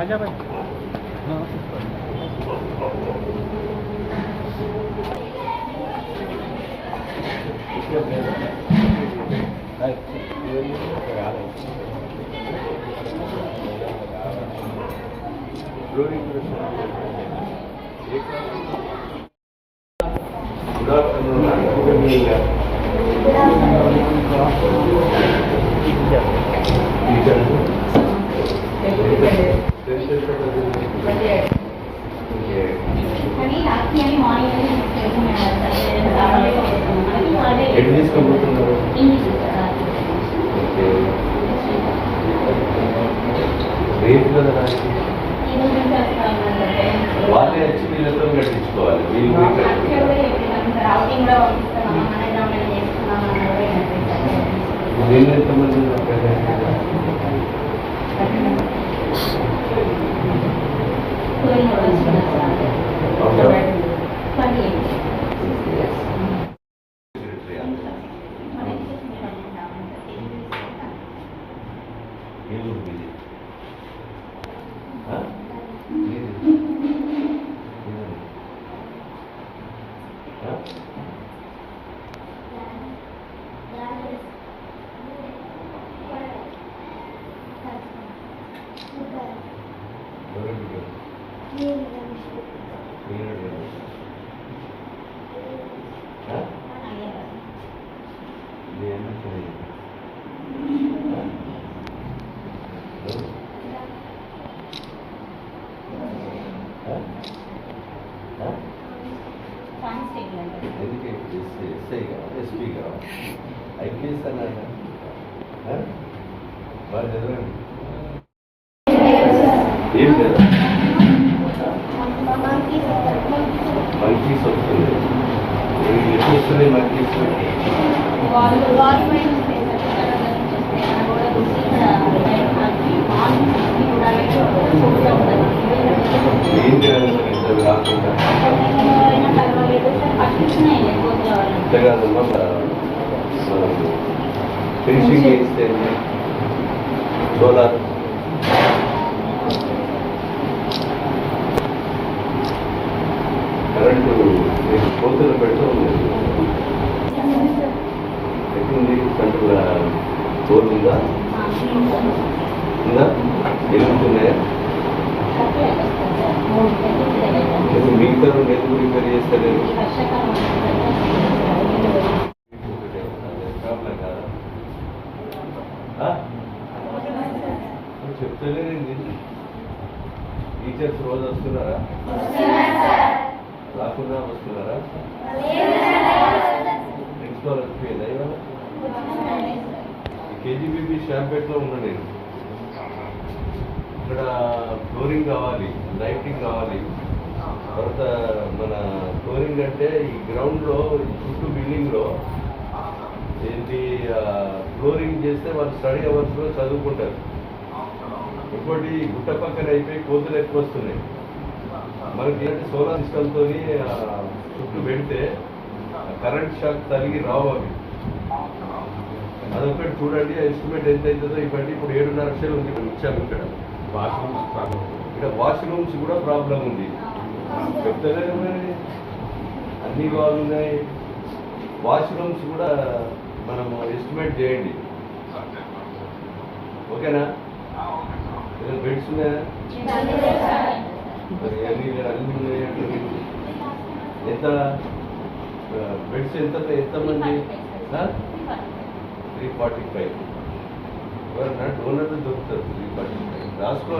আজা ভাই Good afternoon. Good afternoon. Good afternoon. తీసుకుంటున్నారు ఓకే రేపు కదా రాసి వాళ్ళే వచ్చి వీళ్ళతో కట్టించుకోవాలి వీళ్ళు పోయి కట్టించుకోవాలి నేను ఎంతమంది ఉన్నారు కదా? సెక్రటరీ అందరూ. ఏ ఊరు మీది? ఆ? మీది? మీది? ఆ? ఎవరు బిడ్డలు? మీరు బిడ్డలు. ఆ? మీ అన్న తెలియదు. ఆ? ఎవరు? ఆ? ఆ? ఎందుకు ఎస్ఐ ఎస్ఐగా ఎస్పీగా ఐపీఎస్ అన్నారా ఆ? వాళ్ళు చదవండి ఏం లేదా మంకీస్ వస్తుంది ఏ- ఎప్పుడు వస్తుంది మంకీస్ ఏం చేయాలి రాకుండా? ఇంత మనం ఫినిషింగ్ చేస్తే సోలార్. కరెంటు మీకు పెడుతూ ఉంది ఎట్లుంది కంట్రోల్ బోర్ ఉందా? ఉందా ఎలుగుతున్నాయా మిగతా రెండు ఎందుకు రిపేర్? నువ్వు చెప్తలేనండి టీచర్స్ రోజు వస్తున్నారా? రాకుండా వస్తున్నారా? ప్రిన్సిపాల్ వచ్చిపోయిందా ఇవాళ? కేజీబీబీ షాంపేట్లో ఉన్నా నేను. ఇక్కడ ఫ్లోరింగ్ కావాలి లైటింగ్ కావాలి. తర్వాత మన ఫ్లోరింగ్ అంటే ఈ గ్రౌండ్లో చుట్టూ బిల్డింగ్లో ఏంటి ఫ్లోరింగ్ చేస్తే వాళ్ళు స్టడీ అవర్స్లో చదువుకుంటారు. ఇంకోటి గుట్ట పక్కన అయిపోయి కోతులు ఎక్కువ వస్తున్నాయి. మనకి ఏంటంటే సోలార్ సిస్టమ్తో చుట్టూ పెడితే కరెంట్ షాక్ తగిలి రావు అవి. అదొకటి చూడండి ఎస్టిమేట్ ఎంత అవుతుందో ఇవ్వండి. ఇప్పుడు ఏడున్నర లక్షలు ఉంది ఇక్కడ ఇచ్చాము ఇక్కడ. Washrooms problem. ఇక్కడ వాష్రూమ్స్ కూడా ప్రాబ్లం ఉంది. చెప్తలేదు మరి. అన్ని బాగున్నాయి. వాష్రూమ్స్ కూడా మనము ఎస్టిమేట్ చేయండి. ఓకేనా? ఏదైనా బెడ్స్ ఉన్నాయా? మరి అన్ని అన్ని ఉన్నాయా ఎంత? బెడ్స్ ఎంత? ఎంతమంది త్రీ ఫార్టీ ఫైవ్. ఎవరన్నా డోనర్లు దొరుకుతారు త్రీ ఫార్టీ ఫైవ్. రాసుకో.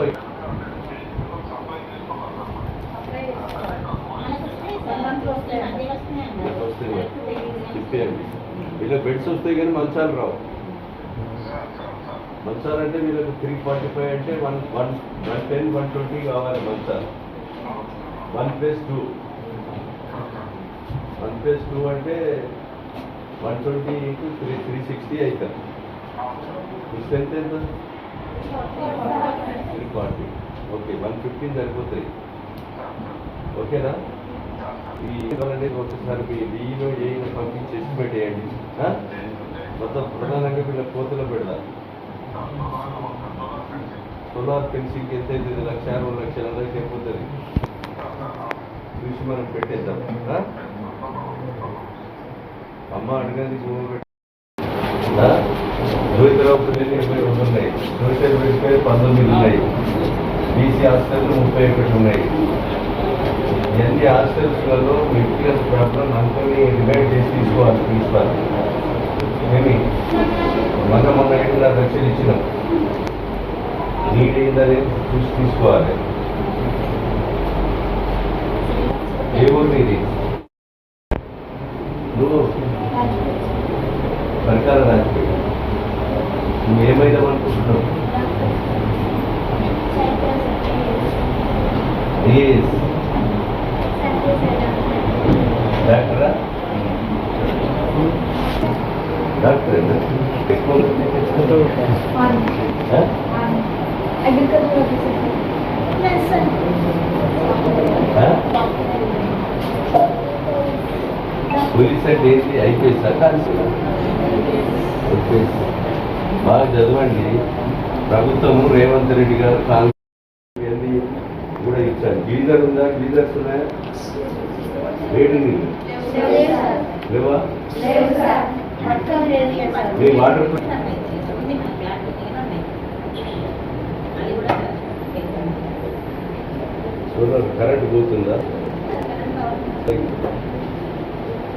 చెప్పేయండి వీళ్ళ బెడ్స్ వస్తాయి కానీ మంచాలు రావు. మంచాలు అంటే వీళ్ళకి త్రీ ఫార్టీ ఫైవ్ అంటే one one one ten one twenty కావాలి మంచాలు. One plus two. One plus two అంటే one twenty into three three sixty అవుతుంది మీ స్ట్రెంత్ ఎంత three forty okay one fifteen సరిపోతుంది ఓకేనా ఈ అనేది ఒకసారి మీ డిఈలో ఏ పంపించి ఎస్టిమేట్ వేయండి మొత్తం ప్రధానంగా వీళ్ళ కోతులు పెడదాం సోలార్ ఫెన్సింగ్ ఎంత అవుతుంది లక్ష రెండు లక్షల అయితే అయిపోతుంది చూసి మనం పెట్టేద్దాం అమ్మ అడగండి జ్యోతిరావు పిల్లలు ఇరవై రెండు ఉన్నాయి. పంతొమ్మిది ఉన్నాయి. బీసీ హాస్టల్ ముప్పై ఒకటి ఉన్నాయి. ఇవన్నీ హాస్టల్స్లలో వ్యక్తిగత ప్రాబ్లం అనుకుని రిమైండ్ చేసి తీసుకోవాలి ప్రిన్సిపాల్ ఏమి? మొన్న మొన్న ఏడున్నర లక్షలు ఇచ్చినాం. నీడ్ ఏందని చూసి తీసుకోవాలి. ఏ ఊరు నువ్వు సర్కారు రాజకీయ. నువ్వు ఏమైదాం అనుకుంటున్నావు? ఐఏఎస్. డాక్టరా డాక్టర్ అగ్రికల్చర్ ఆఫీసర్ పోలీస్ అంటే ఏంటి ఐపీఎస్ కాన్సీలా బాగా చదవండి. ప్రభుత్వము రేవంత్ రెడ్డి గారు కాంగ్రెస్ కూడా ఇచ్చారు. గీజర్ ఉందా? గీజర్స్ ఉన్నాయా వేడి నీళ్ళు లేవా? లేదు సార్ మొత్తం లేదు సార్ మీ వాటర్ సోలార్ కరెంట్ పోతుందా?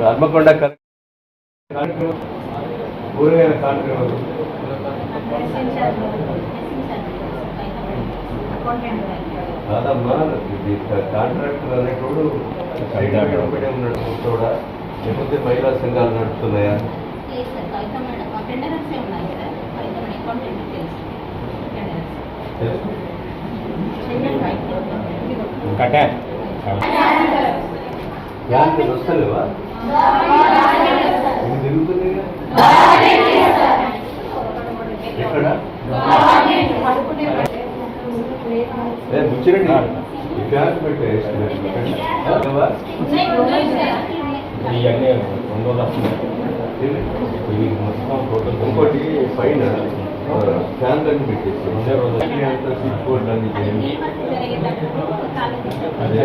హన్మకొండ కార్యక్రమం కూరగాయల కార్యక్రమాలు కాదమ్మా ఇది కాంట్రాక్టర్ అనేటోడు ఉన్నాడు కూడా లేకపోతే మహిళా సంఘాలు నడుస్తున్నాయా తెలుసు యాభై వస్తలేవా? ఇది తిరుగుతున్నాయిగా ఎక్కడ? ముచ్చిరండి బ్యాగ్ పెట్టే ఇంకోటి పైన పెట్టేసి. అంతా స్విచ్ బోర్డ్ అన్ని అదే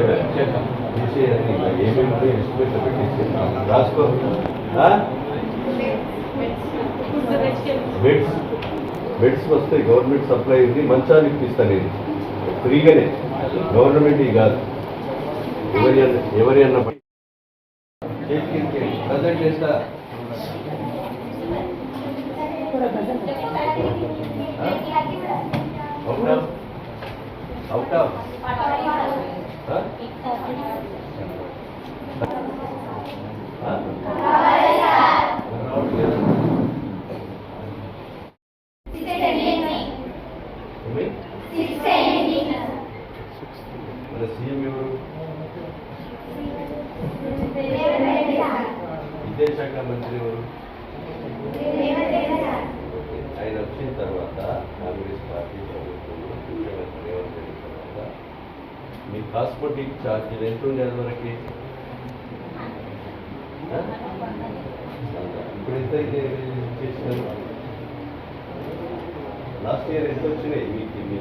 ఏమేమి ఎస్టిమేట్ పెట్టేసి రాసుకో? బెడ్స్ బెడ్స్ వస్తాయి గవర్నమెంట్ సప్లై ఉంది మంచాలు ఇప్పిస్తాను నేను ఫ్రీగానే గవర్నమెంట్ కాదు ఎవరి ఎవరి అన్న ప్రజెంట్ చేస్తా out of out of. Cosmetic ఛార్జీలు ఎంత ఉండేది వరకు ఇప్పుడు ఎంత అయితే చేసినారు లాస్ట్ ఇయర్ ఎంత వచ్చినాయి మీకు మీ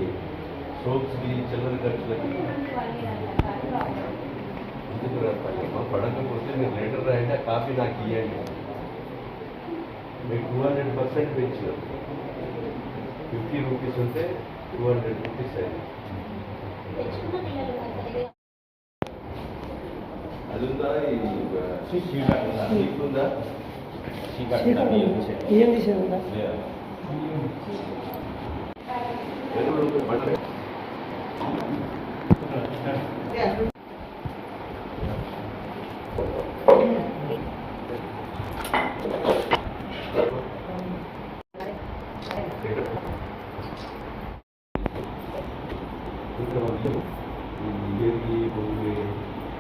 సోప్స్కి చిల్లర ఖర్చులకి ఎందుకు రావాలి మా పడకపోతే మీరు లెటర్ రాయండి ఆ కాపీ నాకు ఇవ్వండి మీకు టూ హండ్రెడ్ పర్సెంట్ పెంచినారు ఫిఫ్టీ రూపీస్ ఉంటే టూ హండ్రెడ్ రూపీస్ అయింది 나의 뭐야 실감이나 이쁜다 실감이나 이쁘세요. 이영기 씨입니다. 네. 여러분들 말씀. 네. 그러니까 뭐 이게 이 뭔데?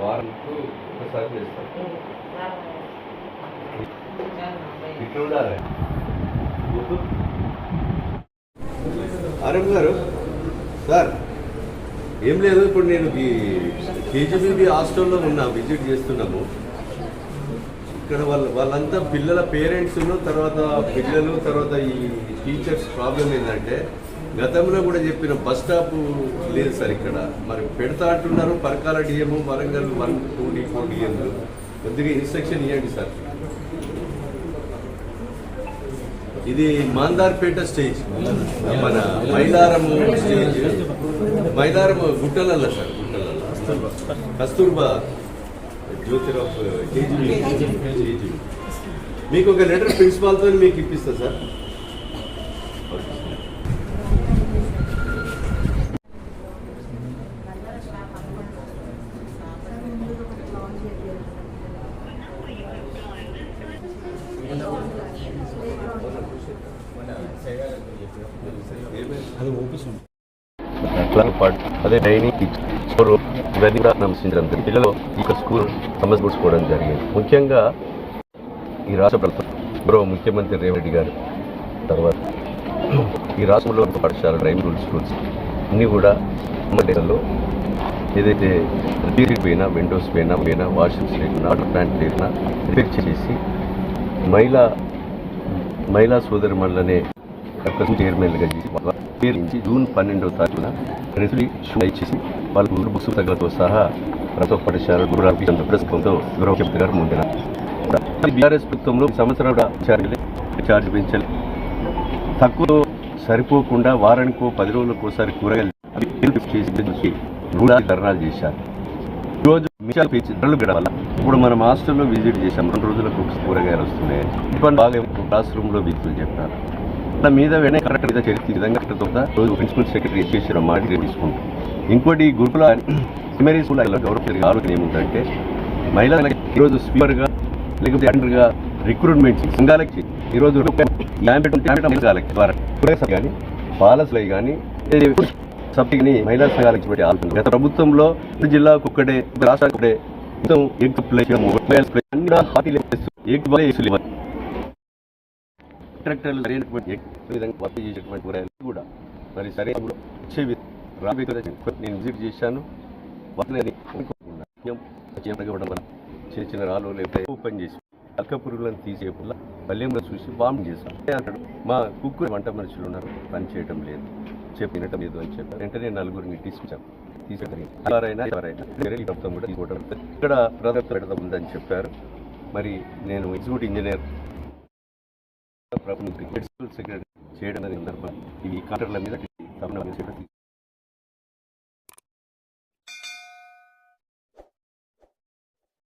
వారంకు ఒకసారి చేస్తాను ఇట్లా ఉండాలి. ఆర్ఎం గారు సార్ ఏం లేదు ఇప్పుడు నేను ఈ కేజీబీబీ హాస్టల్లో ఉన్నా విజిట్ చేస్తున్నాము. ఇక్కడ వాళ్ళ వాళ్ళంతా పిల్లల పేరెంట్స్ తర్వాత పిల్లలు తర్వాత ఈ టీచర్స్ ప్రాబ్లం ఏంటంటే గతంలో కూడా చెప్పిన బస్ స్టాప్ లేదు సార్ ఇక్కడ. మరి పెడతా అంటున్నారు Parakala DM Warangal one two D four డిఎంలు. కొద్దిగా ఇన్స్ట్రక్షన్ ఇవ్వండి సార్. ఇది మాందార్పేట స్టేజ్. మన మైలారం స్టేజ్. మైలారం గుట్టలల్ల సార్ గుట్టలల్ల. కస్తూర్బా జ్యోతిరావు కేజీబీ. మీకు ఒక లెటర్ ప్రిన్సిపాల్తో మీకు ఇప్పిస్తా సార్. అది ఓపెన్ క్లబ్ పార్ట్ అదే డైనింగ్ స్టోర్ ఇవన్నీ కూడా నమస్కరించడం పిల్లలు ఇక స్కూల్ సమస్యపరుచుకోవడం జరిగింది. ముఖ్యంగా ఈ రాష్ట్ర ప్రభుత్వం గౌరవ ముఖ్యమంత్రి రేవంత్ రెడ్డి గారు తర్వాత ఈ రాష్ట్రంలో పాఠశాల డ్రైవింగ్ ప్రైమరీ స్కూల్స్ అన్నీ కూడా అమ్మడేలో ఏదైతే రిపేర్ పోయినా విండోస్ పోయినా పోయినా వాషింగ్స్ లేకున్నా వాటర్ ప్లాంట్ లేకున్నా రిపేర్ చేసి మహిళా మహిళా సోదరి మండలనే చైర్మన్గా చేసి వాళ్ళ పేరు నుంచి జూన్ పన్నెండవ తారీఖున రెజల్యూషన్ ఇచ్చేసి వాళ్ళకు పుస్తకాలతో సహా ప్రభుత్వ పాఠశాల గురురాజు పురస్కంతో గౌరవ గారు ముందున బీఆర్ఎస్ ప్రభుత్వంలో సంవత్సరం ఛార్జ్ పెంచాలి తక్కువ సరిపోకుండా వారానికో పది రోజులకు ఒకసారి కూరగాయలు చేసి ధర్నాలు చేశారు. ఈరోజు మిషాలు పెంచి ధరలు వల్ల ఇప్పుడు మనం హాస్టల్లో విజిట్ చేసాం రెండు రోజులకు కూరగాయలు వస్తున్నాయి. ఇబ్బంది బాగా క్లాస్ రూమ్లో వ్యక్తులు చెప్పారు. నా మీద వెంటనే కరెక్ట్ మీద చర్య విధంగా రోజు ప్రిన్సిపల్ సెక్రటరీ చేసిన మాట తీసుకుంటాం. ఇంకోటి గురుకుల ప్రైమరీ స్కూల్ గౌరవ ఆలోచన ఏముందంటే మహిళలకు ఈరోజు స్పీకర్గా లేకపోతే అండర్గా రిక్రూట్మెంట్ సంఘాలకి ఈరోజు సంఘాలకి కానీ పాలసీలు కానీ సబ్సిడీని మహిళా సంఘాలకు పెట్టి ఆలోచన. గత ప్రభుత్వంలో ప్రతి జిల్లాకు ఒక్కడే రాష్ట్రానికి ఒకటే మొత్తం ఎగ్ ప్లేస్ అన్ని ఎగ్ వేసులు సరైనటువంటి విధంగా వర్క్ చేసేటువంటి కూరగాయలు కూడా. మరి సరైన కూడా వచ్చే నేను విజిట్ చేశాను. వాటిని అనుకోకుండా చేయడం చిన్న చిన్న రాళ్ళు లేకపోతే ఓపెన్ చేసి అక్క పురుగులను తీసేపుల్ల పల్లెంలో చూసి బాంబు చేశాను. అంటాడు. మా కుక్కురు వంట మనుషులు ఉన్నారు. పని చేయడం లేదు. చెప్పి వినటం లేదు అని చెప్పారు. వెంటనే నలుగురిని తీసుకొచ్చాం. తీసుకెళ్ళి ఎవరైనా ఎవరైనా ప్రభుత్వం కూడా తీసుకోవడం ఇక్కడ ప్రదత్త ఉందని చెప్పారు. మరి నేను ఎగ్జిక్యూటివ్ ఇంజనీర్ ప్రభుత్వం సెక్రటరీ చేయడం అనేది సందర్భం ఈ కాంట్రాక్ట్ల మీద తప్పనిసరిగా